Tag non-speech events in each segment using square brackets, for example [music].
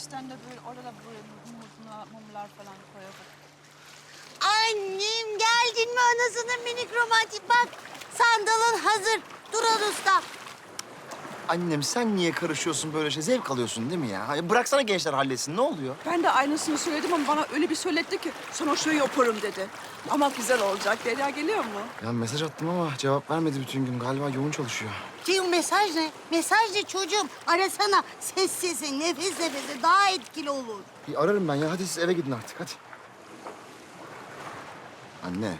üstten de böyle orada da böyle mumlar, mumlar falan koyalım. Annem geldin mi anasının minik romantik bak. Sandalın hazır. Duran usta. Annem sen niye karışıyorsun böyle şey? Zevk alıyorsun değil mi ya? Hayır, bıraksana gençler halletsin. Ne oluyor? Ben de aynısını söyledim ama bana öyle bir söyletti ki sana şöyle yaparım dedi. Ama güzel olacak. Derya geliyor mu? Ya mesaj attım ama cevap vermedi bütün gün. Galiba yoğun çalışıyor. Ceyhun mesaj ne? Mesaj ne çocuğum? Arasana. Sessiz, nefes nefese daha etkili olur. Bir ararım ben ya. Hadi siz eve gidin artık. Hadi. Anne.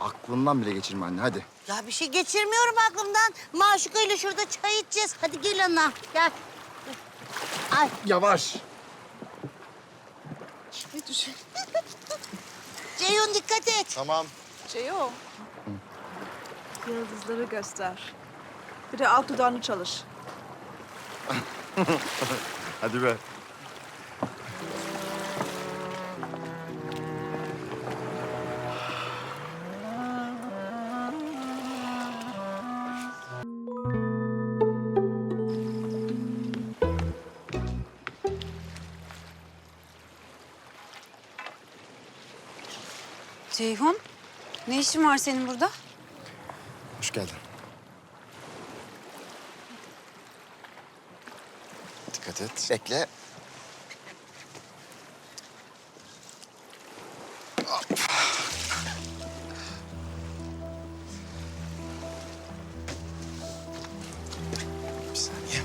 Aklından bile geçirme anne. Hadi. Ya bir şey geçirmiyorum aklımdan. Maşuka ile şurada çay içeceğiz. Hadi gel ana. Gel. Ay Yavaş. Ne düşün? Ceyhun dikkat et. Tamam. Ceo. Yıldızları göster. Bir de alt dudağını çalış. [laughs] Hadi be. Ceyhun, ne işin var senin burada? Hoş geldin. Dikkat et. Bekle. Bir saniye.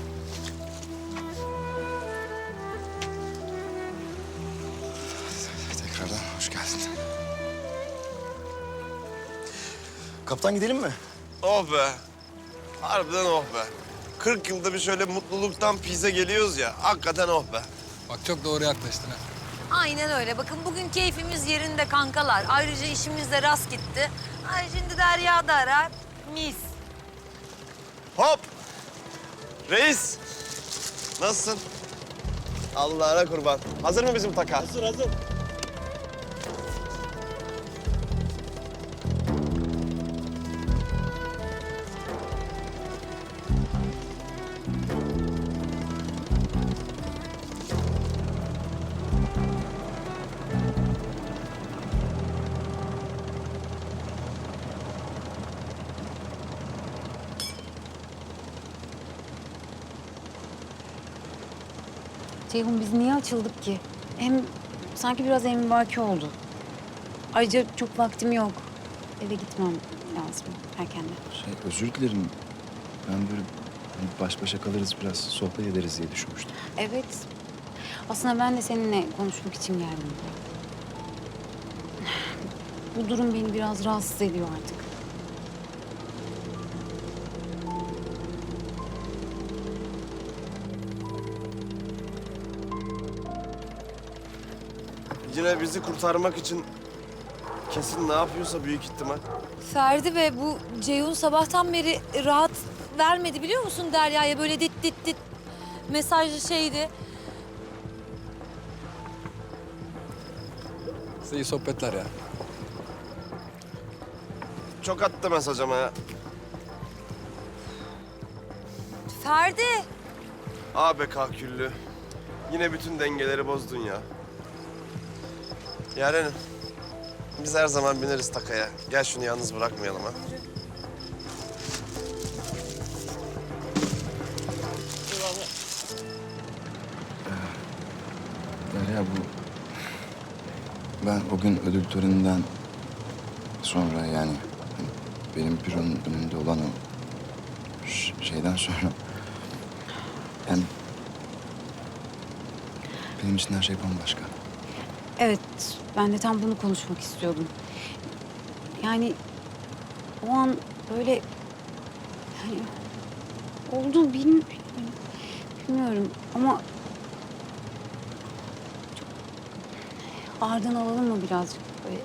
Tekrardan hoş geldin. Kaptan gidelim mi? Oh be. Harbiden oh be. 40 yılda bir şöyle mutluluktan pize geliyoruz ya. Hakikaten oh be. Bak çok doğru yaklaştın ha. Aynen öyle. Bakın bugün keyfimiz yerinde kankalar. Ayrıca işimiz de rast gitti. Ay şimdi Derya da arar. Mis. Hop. Reis. Nasılsın? Allah'ına kurban. Hazır mı bizim taka? Hazır hazır. Ceyhun biz niye açıldık ki? Hem sanki biraz emrivaki oldu. Ayrıca çok vaktim yok. Eve gitmem lazım erkenden. Şey, özür dilerim. Ben böyle bir baş başa kalırız biraz, sohbet ederiz diye düşünmüştüm. Evet. Aslında ben de seninle konuşmak için geldim. Bu durum beni biraz rahatsız ediyor artık. Yine bizi kurtarmak için kesin ne yapıyorsa büyük ihtimal. Ferdi ve bu Ceyhun sabahtan beri rahat vermedi biliyor musun Derya'ya böyle dit dit dit mesajlı şeydi. Size iyi sohbetler ya. Çok attı mesaj ama ya. Ferdi. Abi kahküllü. Yine bütün dengeleri bozdun ya. Yarenim. Biz her zaman bineriz takaya. Gel şunu yalnız bırakmayalım ha. Derya bu... Ben o gün ödül töreninden sonra yani hani benim büronun önünde olan o şeyden sonra... Yani benim için her şey bambaşka. Evet, ben de tam bunu konuşmak istiyordum. Yani o an böyle yani oldu bilmi- bilmiyorum ama çok ağırdan alalım mı birazcık böyle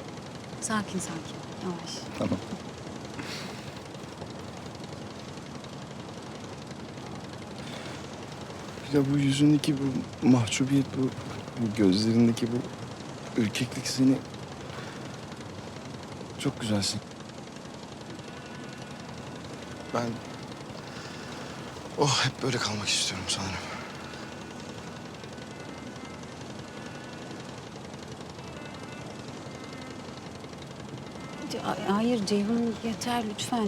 sakin sakin yavaş. Tamam. Ya bu yüzündeki bu mahcubiyet, bu, bu gözlerindeki bu ürkeklik seni... Çok güzelsin. Ben... Oh hep böyle kalmak istiyorum sanırım. Hayır Ceyhun yeter lütfen.